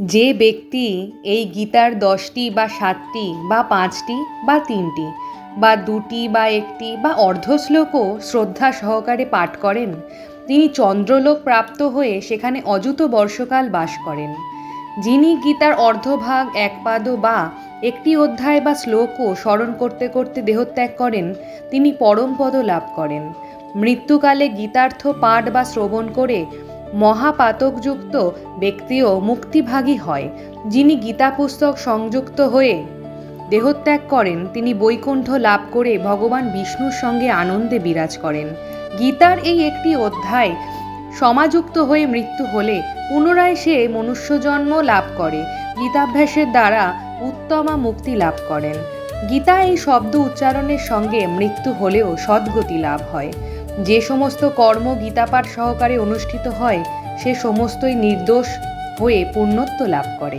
যে ব্যক্তি এই গীতার দশটি বা সাতটি বা পাঁচটি বা তিনটি বা দুটি বা একটি বা অর্ধ শ্লোকও শ্রদ্ধা সহকারে পাঠ করেন, তিনি চন্দ্রলোক প্রাপ্ত হয়ে সেখানে অযুত বর্ষকাল বাস করেন। যিনি গীতার অর্ধভাগ এক পাদও বা একটি অধ্যায় বা শ্লোকও স্মরণ করতে করতে দেহত্যাগ করেন, তিনি পরমপদ লাভ করেন। মৃত্যুকালে গীতার্থ পাঠ বা শ্রবণ করে মহাপাতকযুক্ত ব্যক্তিও মুক্তিভাগী হয়, যিনি গীতা পুস্তক সংযুক্ত হয়ে দেহত্যাগ করেন, তিনি বৈকুণ্ঠ লাভ করে ভগবান বিষ্ণুর সঙ্গে আনন্দে বিরাজ করেন। গীতার এই একটি অধ্যায় সমাযুক্ত হয়ে মৃত্যু হলে পুনরায় সে মনুষ্যজন্ম লাভ করে, গীতাভ্যাসের দ্বারা উত্তমা মুক্তি লাভ করেন। গীতা এই শব্দ উচ্চারণের সঙ্গে মৃত্যু হলেও সদ্গতি লাভ হয়। যে সমস্ত কর্ম গীতাপাঠ সহকারে অনুষ্ঠিত হয়, সে সমস্তই নির্দোষ হয়ে পূর্ণত্ব লাভ করে।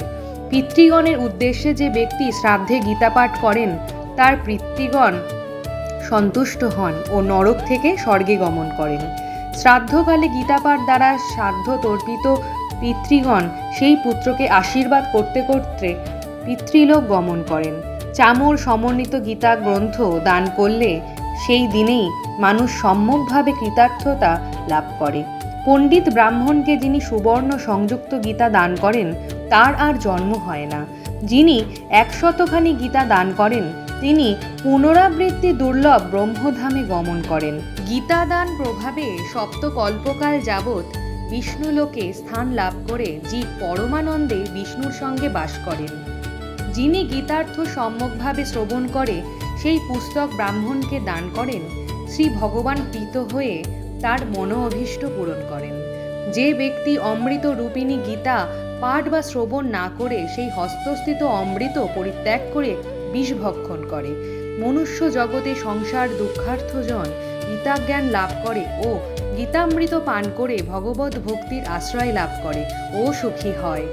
পিতৃগণের উদ্দেশ্যে যে ব্যক্তি শ্রাদ্ধে গীতাপাঠ করেন, তার পিতৃগণ সন্তুষ্ট হন ও নরক থেকে স্বর্গে গমন করেন। শ্রাদ্ধকালে গীতাপাঠ দ্বারা শ্রাদ্ধ তর্পিত পিতৃগণ সেই পুত্রকে আশীর্বাদ করতে করতে পিতৃলোক গমন করেন। চামর সমন্বিত গীতা গ্রন্থ দান করলে সেই দিনেই মানুষ সম্যকভাবে কৃতার্থতা লাভ করে। পণ্ডিত ব্রাহ্মণকে যিনি সুবর্ণ সংযুক্ত গীতা দান করেন, তার আর জন্ম হয় না। যিনি একশতখানি গীতা দান করেন, তিনি পুনরাবৃত্তি দুর্লভ ব্রহ্মধামে গমন করেন। গীতা দান প্রভাবে সপ্তকল্পকাল যাবৎ বিষ্ণুলোকে স্থান লাভ করে জীব পরমানন্দে বিষ্ণুর সঙ্গে বাস করেন। যিনি গীতার্থ সম্যকভাবে শ্রবণ করে সেই পুস্তক ব্রাহ্মণকে দান করেন, শ্রী ভগবান প্রীত হয়ে তার মনো অভীষ্ট পূরণ করেন। যে ব্যক্তি অমৃত রূপিণী গীতা পাঠ বা শ্রবণ না করে সেই হস্তস্থিত অমৃত পরিত্যাগ করে বিষভক্ষণ করে। মনুষ্য জগতে সংসার দুঃখার্থজন গীতাজ্ঞান লাভ করে ও গীতামৃত পান করে ভগবত ভক্তির আশ্রয় লাভ করে। ও সুখী হয়।